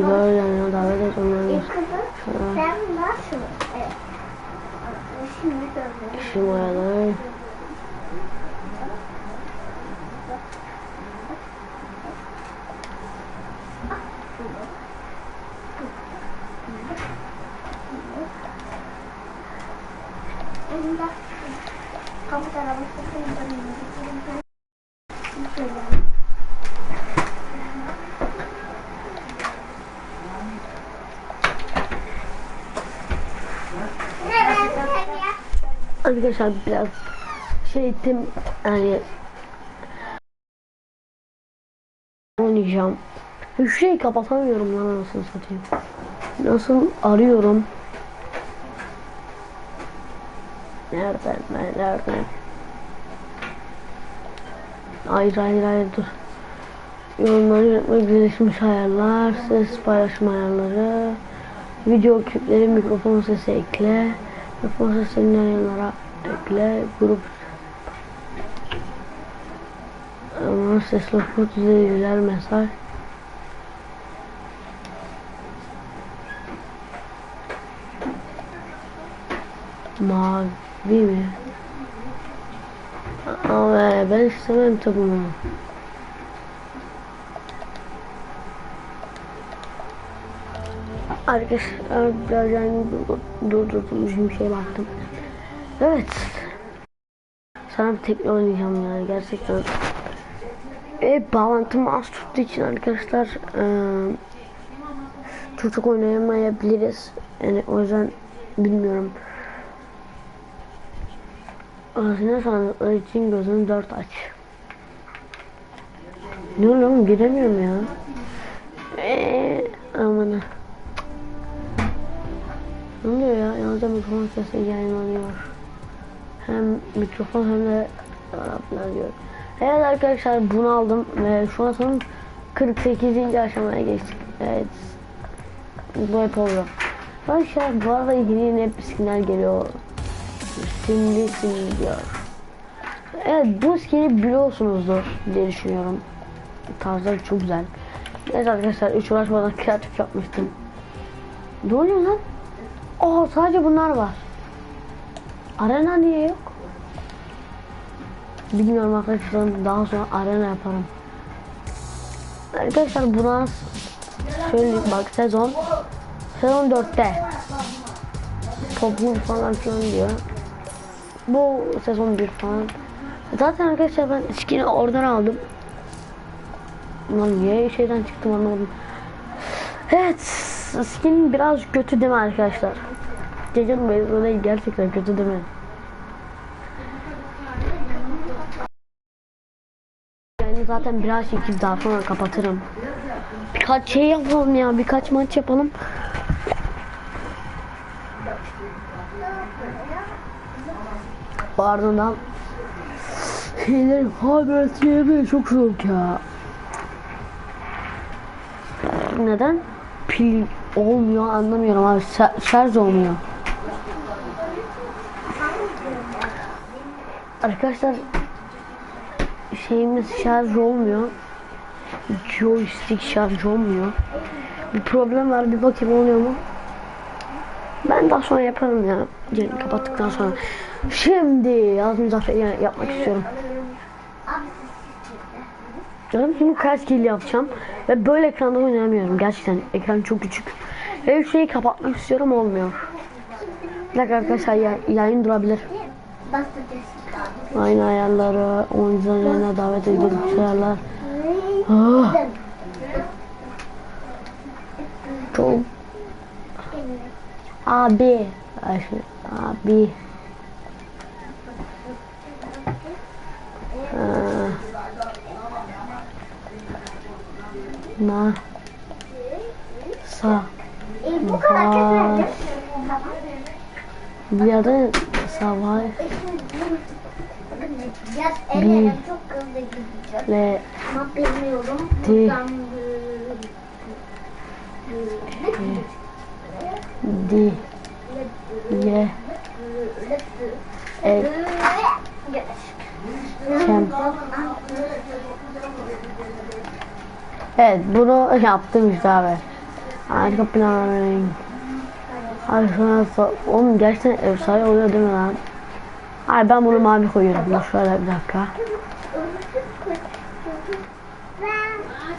oyuncuları yanına davet et onları E kızım sen nasıl? Evet. Şimdi döndüm. şımayalar. Elinde kapı arabası kıyımlarını Arkadaşlar biraz şey ettim yani oynayacağım. Şu şeyi kapatamıyorum lan anasını satayım. Nasıl arıyorum? Nereden ben nereden? Hayır hayır hayır dur. Yorumları yönetmek gelişmiş ayarlar, ses paylaşma ayarları, video klipleri, mikrofon sesi ekle, mikrofon sesini yayınlara ekle, grup ama ses lafı izleyiciler mesaj mavi mi? Ama ben istemem tabi Arkadaşlar biraz yani durdurdum bir şey baktım. Evet. Bir tekne oynayacağım yani gerçekten. Ve bağlantım az tuttuğu için arkadaşlar eee çok oynayamayabiliriz. Yani o yüzden bilmiyorum. Ağzına sandıkları için gözünü dört aç. Ne oluyor giremiyorum ya. Eee aman ha. Ne oluyor ya? Yalnızca mikrofon sesi yayınlanıyor. Hem mikrofon hem de Araplar diyor. Evet arkadaşlar bunu aldım ve şu an sanırım 48. aşamaya geçtik. Evet. Bu hep oluyor. Arkadaşlar bu arada yeni hep skinler geliyor. Simli simli diyor. Evet bu skini biliyorsunuzdur diye düşünüyorum. Tarzları çok güzel. Evet arkadaşlar hiç uğraşmadan kreatif yapmıştım. Ne oluyor lan? Aa sadece bunlar var. Arena niye yok? Bilmiyorum arkadaşlar daha sonra arena yaparım. Arkadaşlar buna şöyle bak sezon sezon 4'te toplum falan filan diyor. Bu sezon 1 falan. Zaten arkadaşlar ben skin'i oradan aldım. Lan niye şeyden çıktım anlamadım. Evet skin biraz kötü değil mi arkadaşlar? Mevzu değil gerçekten kötü değil mi? Yani zaten biraz çekip daha sonra kapatırım. Birkaç şey yapalım ya birkaç maç yapalım. Ardından şeyler haber TV çok soğuk ya. Neden? Pil olmuyor anlamıyorum abi. Şa- Şarj olmuyor. Arkadaşlar şeyimiz şarj olmuyor. Joystick şarj olmuyor. Bir problem var bir bakayım oluyor mu? Ben daha sonra yaparım ya. Yayını kapattıktan sonra. Şimdi az müzaffer yani yapmak istiyorum. Canım şimdi kaç kill yapacağım ve böyle ekranda oynayamıyorum gerçekten ekran çok küçük. Her şeyi kapatmak istiyorum olmuyor. Bir dakika arkadaşlar ya, yayın durabilir. Aynı ayarları, oyuncuların yayına davet edilmiş ayarlar. Ah, çok abi abi Ah. Na sa E, kötü. bir yerde çok hızlı gidecek. ve. Di. Di ye e. Kem Evet bunu yaptım işte abi. Harika plan. Sonra so- oğlum gerçekten efsane oluyor değil mi lan? Ay ben bunu mavi koyuyorum. Dur şöyle bir dakika.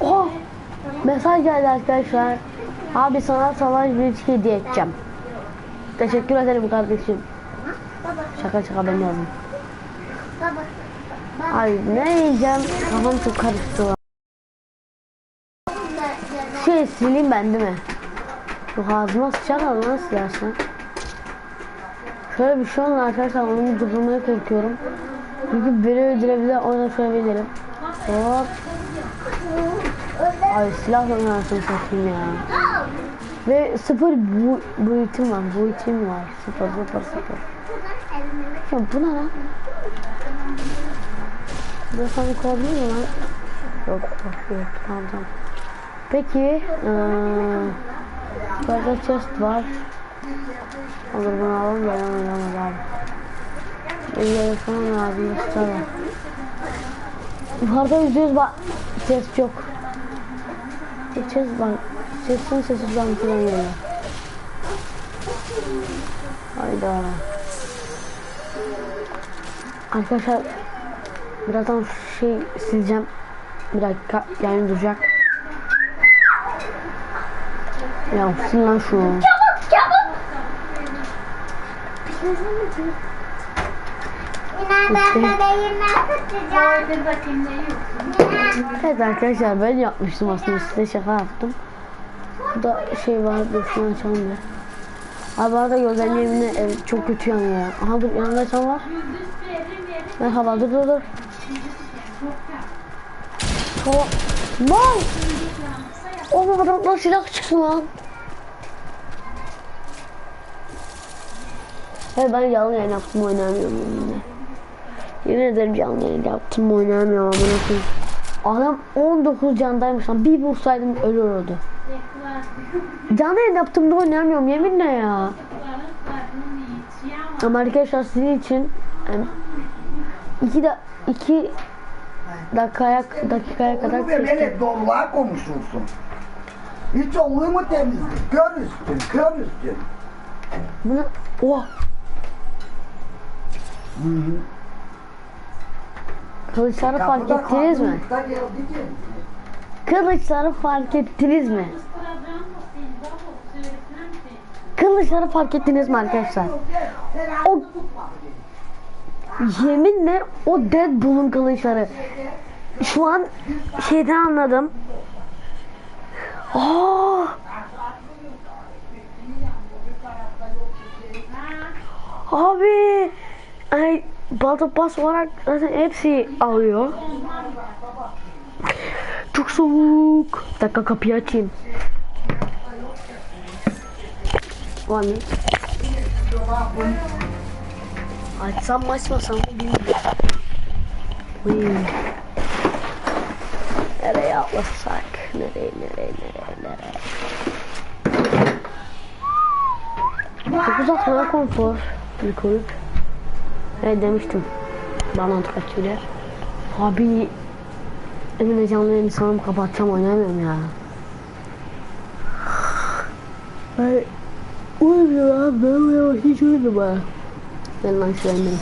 Oh! Mesaj geldi arkadaşlar. Abi sana savaş bir hediye edeceğim. Teşekkür ederim kardeşim. Şaka şaka ben yazdım. Ay ne yiyeceğim? Kafam çok karıştı. Şey sileyim ben değil mi? Yok ağzıma sıçar ama nasıl yersin? Şöyle bir şey oldu arkadaşlar onu durdurmaya korkuyorum. Çünkü beni öldürebilir ona söyleyebilirim. Hop. Ay silahla oynarsın satayım ya. Ve sıfır bu, boyutum var. Boyutum var. Sıfır sıfır sıfır. Ya bu ne lan? Bu sana koyabilir mi lan? Yok yok yok tamam tamam. Peki eee Burada chest var. Olur bunu alalım onu alalım abi. Yere falan lazım ister var. Yukarıda yüzde yüz bak chest yok. Chest var. Chest'in sesi ben falan geliyor. Hayda. Arkadaşlar birazdan şey sileceğim. Bir dakika yayın duracak. Ya sil lan şunu. Çabuk, çabuk. Evet arkadaşlar ben yapmıştım aslında size şaka yaptım. Burada şey var şunu açalım bir. Abi arada gözlerin yeminle ev çok kötü yanıyor ya. Aha dur yanında sen var. Merhaba dur dur dur. Tamam. Lan! Oğlum adamdan silah çıktı lan. Evet ben canlı yayın yaptım oynamıyorum yeminle. Yemin ederim canlı yayın yaptım oynamıyorum amına koyayım. Adam 19 candaymış lan. Bir vursaydım ölürdü. Canlı yayın yaptım da oynamıyorum yeminle ya. Ama arkadaşlar sizin için em, iki da iki dakikaya dakikaya kadar ve melek doğruluğa konuşursun. Hiç olur mu temizlik? Kör üstün, kör üstün. Bunu oh Hı hı. kılıçları fark ettiniz mi? Kılıçları fark ettiniz mi? Kılıçları fark ettiniz mi arkadaşlar? O yeminle o Deadpool'un kılıçları. Şu an şeyden anladım. Aa! Abi ay balta pas olarak zaten hepsi alıyor. Çok soğuk. Bir dakika kapıyı açayım. Var mı? Açsam mı açmasam mı bilmiyorum. Nereye atlasak? Nereye nereye nereye nereye? Çok uzak sana konfor. Bir kulüp. Evet demiştim. Bana kaçırıyor. Abi Emine canlı yayını sanırım kapatacağım oynayamıyorum ya. Ay, uyumuyor abi ben uyuyor hiç uyumuyor bana. Ben lan şuraya indim.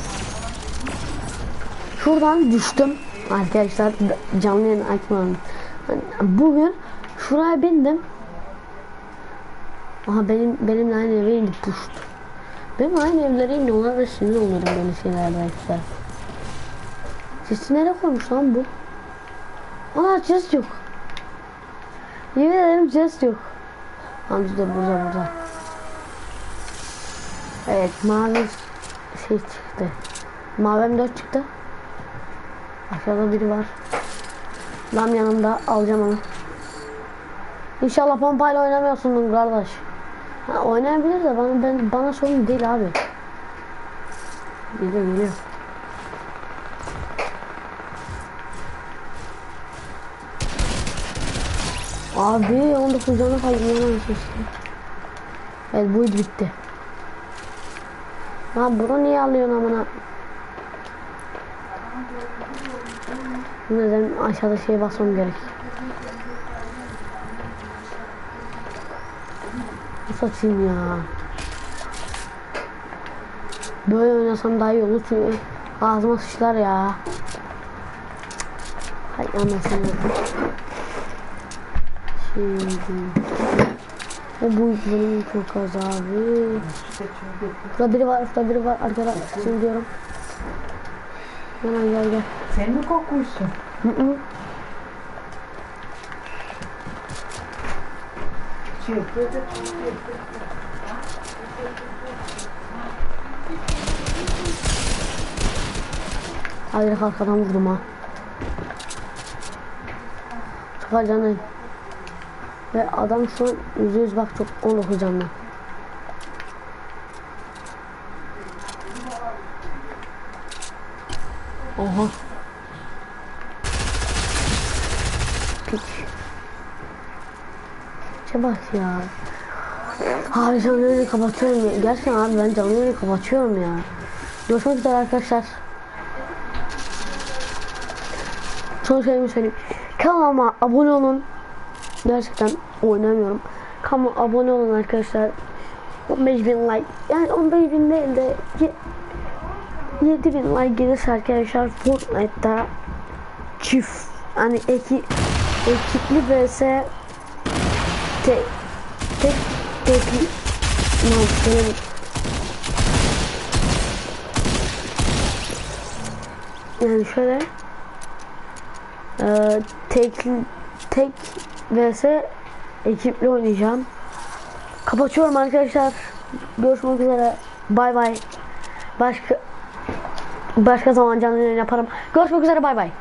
Şuradan düştüm arkadaşlar canlı yayın açmadım. Hani Bugün şuraya bindim. Aha benim benimle aynı eve indi puşt. Benim aynı evlere indi onlar da sinir olurum böyle şeylerden arkadaşlar. Sesi nereye koymuş lan bu? Ana chest yok. Yemin ederim chest yok. Hamza da burada burada. Evet mavi şey çıktı. Mavi 4 çıktı. Aşağıda biri var. Lam yanımda alacağım onu. İnşallah pompayla oynamıyorsundur kardeş. Ha, oynayabilir de bana, ben, bana sorun değil abi. Geliyor geliyor. Abi 19 canı kaldı. Evet bu bitti. Lan bunu niye alıyorsun amına? Neden aşağıda şey basmam gerek. Satayım ya. Böyle oynasam daha iyi olur çünkü ağzıma sıçlar ya. Hay anasını. Şimdi. O bu benim çok az abi. Şurada biri var, şurada biri var. Arkada şimdi diyorum. Hemen gel gel. Sen mi kokmuşsun? Hı hı. Hayır arkadan vurdum ha. Çok canı. Ve adam şu an yüzde yüz bak çok 19 canlı. Oha. Piçe bak ya. Abi canlı yayını kapatıyorum. Gerçekten abi ben canlı yayını kapatıyorum ya. Görüşmek üzere arkadaşlar. Son şeyimi söyleyeyim. Kanalıma abone olun. Gerçekten oynamıyorum. Kanalıma abone olun arkadaşlar. 15 bin like. Yani 15 bin değil de 7 bin like gelirse arkadaşlar Fortnite'da çift hani eki, ekipli vs tek tek ne yapayım? yani şöyle ee, tek tek vs ekiple oynayacağım. Kapatıyorum arkadaşlar. Görüşmek üzere. Bay bay. Başka başka zaman canlı yayın yaparım. Görüşmek üzere bay bay.